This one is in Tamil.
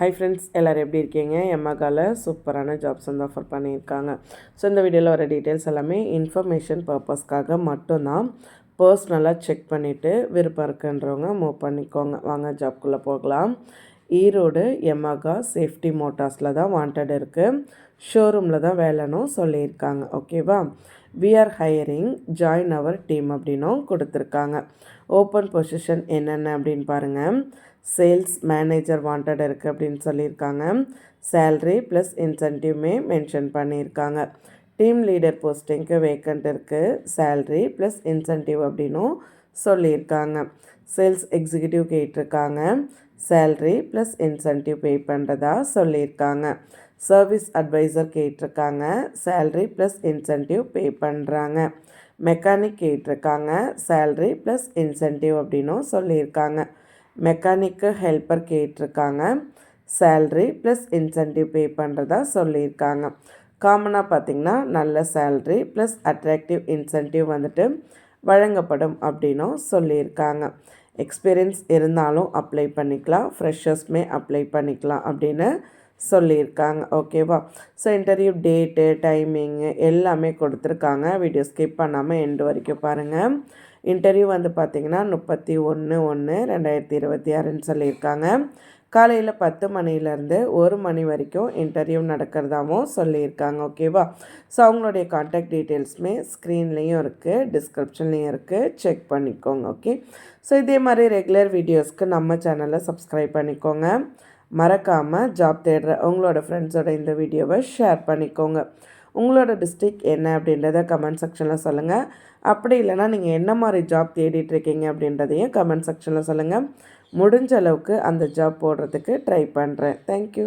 ஹை ஃப்ரெண்ட்ஸ் எல்லோரும் எப்படி இருக்கீங்க? எம்மாக்கால சூப்பரான ஜாப்ஸ் வந்து ஆஃபர் பண்ணியிருக்காங்க. ஸோ இந்த வீடியோவில் வர டீட்டெயில்ஸ் எல்லாமே இன்ஃபர்மேஷன் பர்பஸ்க்காக மட்டும்தான். பர்சனலாக செக் பண்ணிவிட்டு விருப்பம் இருக்குன்றவங்க மூவ் பண்ணிக்கோங்க. வாங்க ஜாப்குள்ளே போகலாம். ஈரோடு எமகா சேஃப்டி மோட்டார்ஸில் தான் வாண்டட் இருக்குது ஷோரூமில் தான் வேலைனும் சொல்லியிருக்காங்க. ஓகேவா we? Are hiring join our team அப்படின்னும் கொடுத்துருக்காங்க. ஓப்பன் பொசிஷன் என்னென்ன அப்படின்னு பாருங்கள் சேல்ஸ் மேனேஜர் வாண்டட் இருக்குது அப்படின்னு சொல்லியிருக்காங்க. சேல்ரி ப்ளஸ் இன்சென்டிவ்மே மென்ஷன் பண்ணியிருக்காங்க. டீம் லீடர் போஸ்டிங்க்கு வேக்கண்ட் இருக்குது சேல்ரி ப்ளஸ் இன்சென்டிவ் அப்படின்னும் சொல்லியிருக்காங்க. சேல்ஸ் எக்ஸிக்யூட்டிவ் கேட்டிருக்காங்க. சேல்ரி ப்ளஸ் இன்சென்டிவ் பே பண்ணுறதா சொல்லியிருக்காங்க. சர்வீஸ் அட்வைசர் கேட்டிருக்காங்க. சேல்ரி ப்ளஸ் இன்சென்டிவ் பே பண்ணுறாங்க மெக்கானிக் கேட்டிருக்காங்க. சேல்ரி ப்ளஸ் இன்சென்டிவ் அப்படின்னும் சொல்லியிருக்காங்க. மெக்கானிக்கு ஹெல்ப்பர் கேட்டிருக்காங்க. சேல்ரி ப்ளஸ் இன்சென்டிவ் பே பண்ணுறதா சொல்லியிருக்காங்க. காமனாக பார்த்திங்கன்னா நல்ல சேல்ரி ப்ளஸ் அட்ராக்டிவ் இன்சென்டிவ் வந்துட்டு வழங்கப்படும் அப்படின்னும் சொல்லியிருக்காங்க. எக்ஸ்பீரியன்ஸ் இருந்தாலும் அப்ளை பண்ணிக்கலாம். ஃப்ரெஷர்ஸ்மே அப்ளை பண்ணிக்கலாம் அப்படின்னு சொல்லியிருக்காங்க. ஓகேவா? ஸோ இன்டர்வியூ டேட்டு டைமிங்கு எல்லாமே கொடுத்துருக்காங்க. வீடியோ ஸ்கிப் பண்ணாமல் எண்டு வரைக்கும் பாருங்கள் இன்டர்வியூ வந்து பார்த்திங்கன்னா முப்பத்தி ஒன்று ஒன்று ரெண்டாயிரத்தி இருபத்தி ஆறுன்னு சொல்லியிருக்காங்க. காலையில் பத்து மணிலேருந்து ஒரு மணி வரைக்கும் இன்டர்வியூ நடக்கிறதாவும் சொல்லியிருக்காங்க ஓகேவா? ஸோ அவங்களுடைய காண்டாக்ட் டீட்டெயில்ஸுமே ஸ்க்ரீன்லேயும் இருக்குது டிஸ்கிரிப்ஷன்லேயும் இருக்குது செக் பண்ணிக்கோங்க ஓகே ஸோ இதே மாதிரி ரெகுலர் வீடியோஸ்க்கு நம்ம சேனலை சப்ஸ்கிரைப் பண்ணிக்கோங்க. மறக்காமல் ஜாப் தேடுற உங்களோட ஃப்ரெண்ட்ஸோட இந்த வீடியோவை ஷேர் பண்ணிக்கோங்க. உங்களோட டிஸ்ட்ரிக் என்ன அப்படின்றத கமெண்ட் செக்ஷனில் சொல்லுங்கள் அப்படி இல்லைனா நீங்கள் என்ன மாதிரி ஜாப் தேடிட்டுருக்கீங்க அப்படின்றதையும் கமெண்ட் செக்ஷனில் சொல்லுங்கள் முடிஞ்ச அளவுக்கு அந்த ஜாப் போடுறதுக்கு ட்ரை பண்ணுறேன் தேங்க்யூ